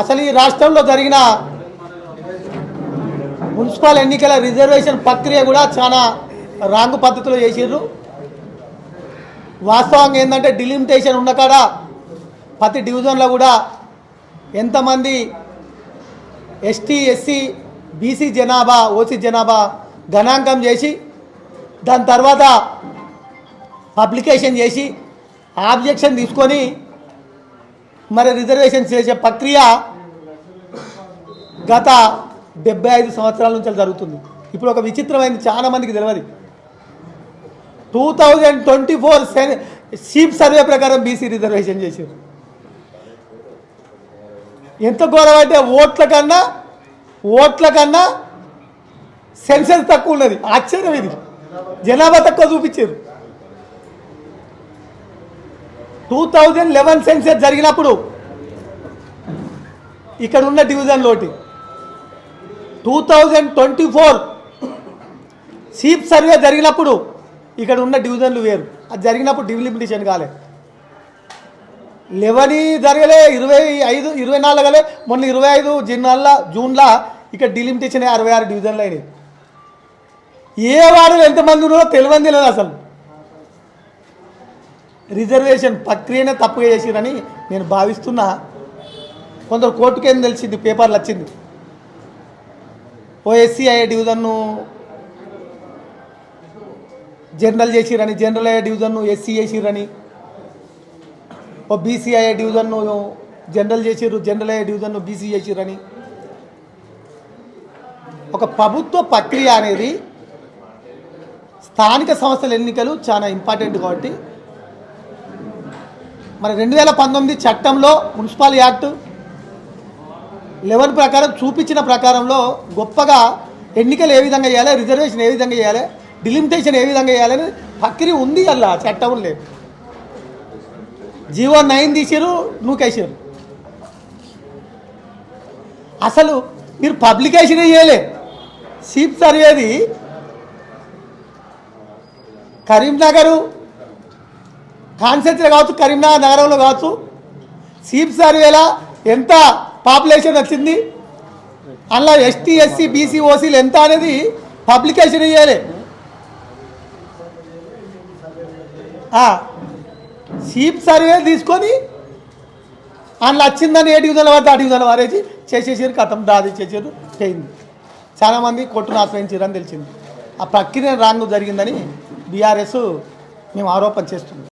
అసలు ఈ రాష్ట్రంలో జరిగిన మున్సిపల్ ఎన్నికల రిజర్వేషన్ ప్రక్రియ కూడా చాలా రాంగ్ పద్ధతిలో చేసిర్రు. వాస్తవంగా ఏంటంటే డిలిమిటేషన్ ఉన్న కాడ ప్రతి డివిజన్లో కూడా ఎంతమంది ఎస్టీ ఎస్సీ బీసీ జనాభా ఓసీ జనాభా గణాంకం చేసి దాని తర్వాత పబ్లికేషన్ చేసి ఆబ్జెక్షన్ తీసుకొని మరి రిజర్వేషన్ చేసే ప్రక్రియ గత డెబ్బై ఐదు సంవత్సరాల నుంచి జరుగుతుంది. ఇప్పుడు ఒక విచిత్రమైనది చాలా మందికి తెలియదు. టూ థౌజండ్ ట్వంటీ ఫోర్ సీప్ సర్వే ప్రకారం బీసీ రిజర్వేషన్ చేశారు. ఎంత ఘోరం అంటే ఓట్ల కన్నా ఓట్ల కన్నా సెన్సెస్ తక్కువ ఉన్నది. ఆశ్చర్యం ఇది. జనాభా తక్కువ చూపించారు. టూ థౌజండ్ లెవెన్ సెన్సెస్ జరిగినప్పుడు ఇక్కడ ఉన్న డివిజన్లోటి టూ థౌజండ్ ట్వంటీ ఫోర్ సీప్ సర్వే జరిగినప్పుడు ఇక్కడ ఉన్న డివిజన్లు వేరు. అది జరిగినప్పుడు డిలిమిటేషన్ కాలే. లెవెన్ జరగలే ఇరవై ఐదు ఇరవై నాలుగులే మొన్న ఇరవై ఐదు జిన్నాల జూన్లో ఇక్కడ డిలిమిటేషన్ అరవై ఆరు డివిజన్లు అయినాయి. ఏ వార్డులు ఎంతమంది ఉన్నారో తెలియని తెలియదు అసలు. రిజర్వేషన్ ప్రక్రియనే తప్పుగా చేసిరని నేను భావిస్తున్నా. కొందరు కోర్టుకి ఏం తెలిసింది పేపర్లు వచ్చింది. ఓ ఎస్సీ అయ్యే డివిజన్ను జనరల్ చేసిరని జనరల్ అయ్యే డివిజన్ను ఎస్సీ చేసిరని ఓ బీసీ అయ్యే డివిజన్ను జనరల్ చేసిర్రు జనరల్ అయ్యే డివిజన్ను బీసీ చేసిరని. ఒక ప్రభుత్వ ప్రక్రియ అనేది స్థానిక సంస్థల ఎన్నికలు చాలా ఇంపార్టెంట్ కాబట్టి మరి రెండు వేల పంతొమ్మిది చట్టంలో మున్సిపల్ యాక్ట్ లెవెన్ ప్రకారం చూపించిన ప్రకారంలో గొప్పగా ఎన్నికలు ఏ విధంగా చేయాలి రిజర్వేషన్ ఏ విధంగా చేయాలి డిలిమిటేషన్ ఏ విధంగా చేయాలని ప్రక్రియ ఉంది అలా చట్టం లేదు. జీవో నైన్ తీసారు నూకేసారు అసలు మీరు పబ్లికేషన్ చేయలే. సీప్ సర్వేది. కరీంనగరు కాన్సెన్స్లో కావచ్చు కరీంనగర్ నగరంలో కావచ్చు సీప్ సర్వేలా ఎంత పాపులేషన్ వచ్చింది. అందులో ఎస్టీ ఎస్సీ బీసీ ఓసీలు ఎంత అనేది పబ్లికేషన్ ఇవ్వాలి సీప్ సర్వే తీసుకొని అందులో వచ్చిందని ఏ డివిజన్లో పడితే ఆ డివిజన్లో వారేసి చేసేసారు కథం దాది చేసారు చేయింది. చాలామంది కొట్టును ఆశ్రయించారు అని తెలిసింది. ఆ ప్రక్రియ రాను జరిగిందని బీఆర్ఎస్ మేము ఆరోపణ చేస్తున్నాం.